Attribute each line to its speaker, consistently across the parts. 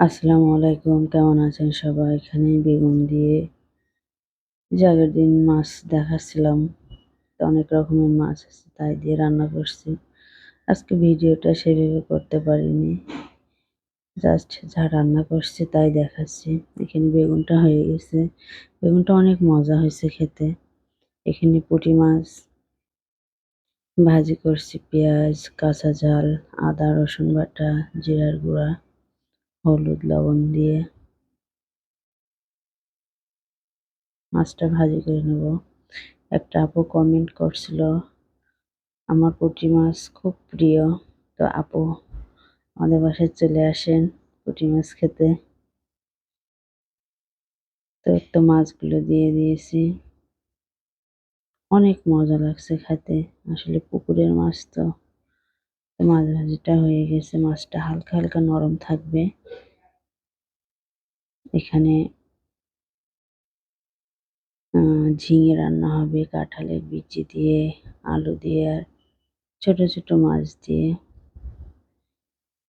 Speaker 1: আসসালামু আলাইকুম, কেমন আছেন সবাই? এখানে বেগুন দিয়ে যে আগের দিন মাছ দেখাচ্ছিলাম। তো অনেক রকমের মাছ আছে, তাই দিয়ে রান্না করছি। আজকে ভিডিওটা সেভাবে করতে পারিনি। জাস্ট যা রান্না করছি তাই দেখাচ্ছি। এখানে বেগুনটা হয়ে গেছে। বেগুনটা অনেক মজা হয়েছে খেতে। এখানে পুঁটি মাছ, ভাজি করছি, পেঁয়াজ, কাঁচা ঝাল, আদা, রসুন বাটা, জিরার গুঁড়া। হলুদ, লবণ দিয়ে মাছটা ভাজি করে নেব। একটা আপু কমেন্ট করছিল, আমার পুঁটি মাছ খুব প্রিয়। তো আপু আমাদের বাসায় চলে আসেন পুঁটি মাছ খেতে। তো একটু মাছগুলো দিয়ে দিয়েছি। অনেক মজা লাগছে খেতে আসলে পুকুরের মাছ তো মাছ ভাজিটা হয়ে গেছে, মাছটা হালকা হালকা নরম থাকবে। এখানে ঝিঙে রান্না হবে, কাঁঠালের বিচি দিয়ে, আলু দিয়ে আর ছোটো ছোটো মাছ দিয়ে।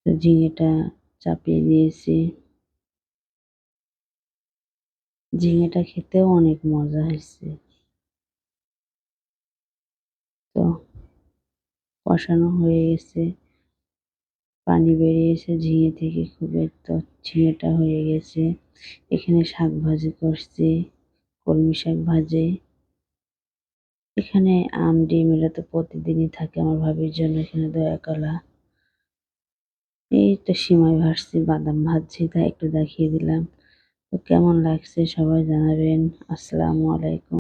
Speaker 1: তো ঝিঙেটা চাপিয়ে দিয়েছি ঝিঙেটা খেতেও অনেক মজা হয়েছে। তো কষানো হয়ে গেছে। পানি বেরিয়েছে ঝিঙে থেকে খুব একটা ঝিঙেটা হয়ে গেছে। এখানে শাক ভাজি করছি, কলমি শাক ভাজে। এখানে আম, ডিম এরা তো প্রতিদিনই থাকে আমার ভাবির জন্য এখানে দয়া কলা। এই তো সিমাই ভাজছি, বাদাম ভাজছি তাই একটু দেখিয়ে দিলাম। তো কেমন লাগছে সবাই জানাবেন। আসসালামু আলাইকুম।